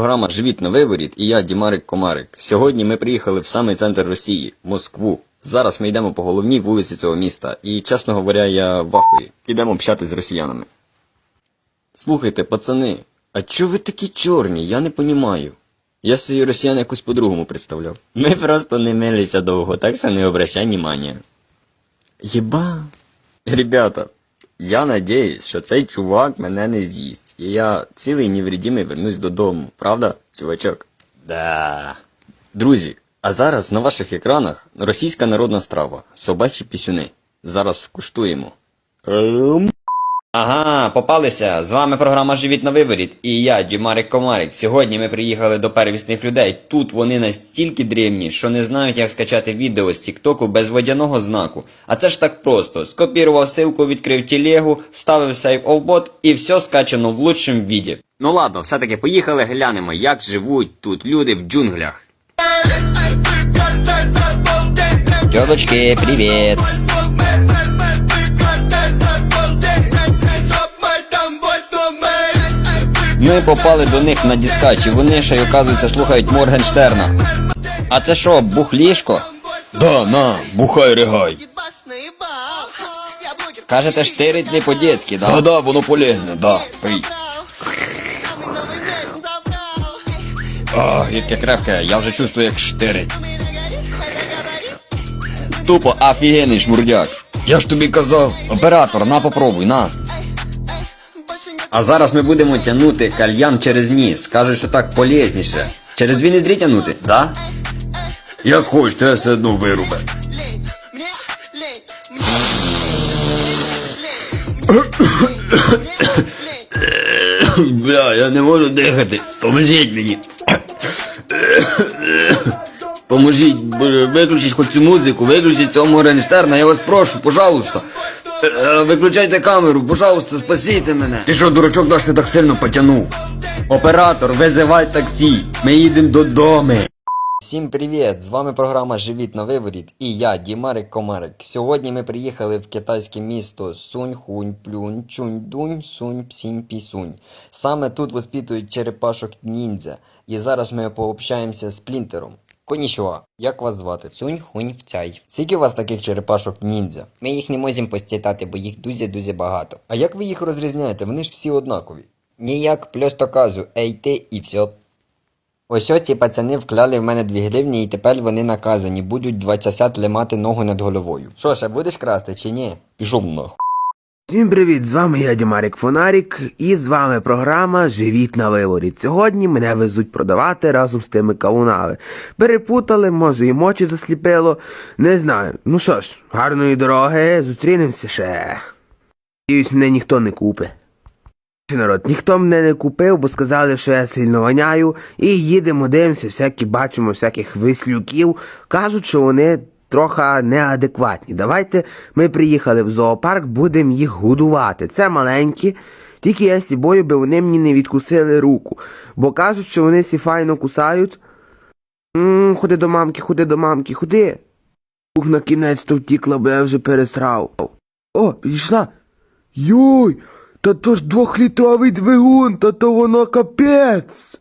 програма Живіт на виворіт і я Дімарик Комарик. Сьогодні ми приїхали в самий центр Росії, Москву. Зараз ми йдемо по головній вулиці цього міста, і, чесно говоря, я в ахуї. Ідемо общатись з росіянами. Слухайте, пацани, а чо ви такі чорні? Я не понімаю. Я собі росіян якось по-другому представляв. Ми просто не милися довго, так що не обращай внимання. Єба. Ребята, я надіюсь, що цей чувак мене не з'їсть. І я цілий невредимий вернусь додому, правда, чувачок? Да. Друзі, а зараз на ваших екранах російська народна страва собачі пісюни. Зараз вкуштуємо. Ага, попалися. З вами програма Живіт на виворіт і я, Дімарик Комарик. Сьогодні ми приїхали до первісних людей. Тут вони настільки древні, що не знають, як скачати відео з Тіктоку без водяного знаку. А це ж так просто. Скопірував ссылку, відкрив телегу, вставив сейв овбот і все скачано в лучшому віді. Ну ладно, все-таки поїхали, глянемо, як живуть тут люди в джунглях. Тёточки, привіт! Ми попали до них на дискач, і вони ще й оказується слухають Моргенштерна. А це що, бухлішко? Да, на, бухай ригай. Кажете, штирить не по-дєцьки, да? Да, да, воно полезне, да. Пий. А, яке крепке, я вже чувствую, як штирить. Тупо офігенний шмурдяк. Я ж тобі казав. Оператор, на попробуй, на. А зараз ми будемо тягнути кальян через ніс. Кажуть, що так полезніше. Через дві недрі тягнути, да? Як то я все одно вирубе. Бля, я не можу дихати. Поможіть мені. Поможіть, виключіть хоч цю музику, виключіть цього Моргенштерна, я вас прошу, пожалуйста. Е, Виключайте камеру, пожалуйста, спасіть мене. Ти що, дурачок, наш ти так сильно потянув? Оператор, визивай таксі. Ми їдемо додому. Всім привіт! З вами програма Живіт на виворіт і я, Дімарик Комарик. Сьогодні ми приїхали в китайське місто Сунь Хунь Плюнь Чунь Дунь Сунь Псінь Пісунь. Саме тут воспитують черепашок ніндзя. І зараз ми пообщаємося з Плінтером. Конічуа, як вас звати? Цунь хунь вцяй. Скільки у вас таких черепашок ніндзя? Ми їх не можемо постітати, бо їх дуже-дуже багато. А як ви їх розрізняєте? Вони ж всі однакові. Ніяк, просто кажу, ей ти і все. Ось ці пацани вкляли в мене 2 гривні і тепер вони наказані, будуть 20 лимати ногу над головою. Що, ще будеш красти чи ні? Пішов нахуй. Всім привіт! З вами я Дімарик Фонарік, і з вами програма Живіт на виворі. Сьогодні мене везуть продавати разом з тими кавунами. Перепутали, може і мочі засліпило. Не знаю. Ну що ж, гарної дороги, зустрінемося ще. Надіюсь, мене ніхто не купить. Народ, ніхто мене не купив, бо сказали, що я сильно воняю, і їдемо, дивимося, всякі бачимо всяких вислюків. Кажуть, що вони трохи неадекватні. Давайте ми приїхали в зоопарк, будемо їх годувати. Це маленькі, тільки я сі бою, би вони мені не відкусили руку. Бо кажуть, що вони сі файно кусають. Ммм, ходи до мамки, ходи до мамки, ходи. Ух, на кінець то втікла, бо я вже пересрав. О, підійшла. Йой, та то ж двохлітровий двигун, та то воно капець.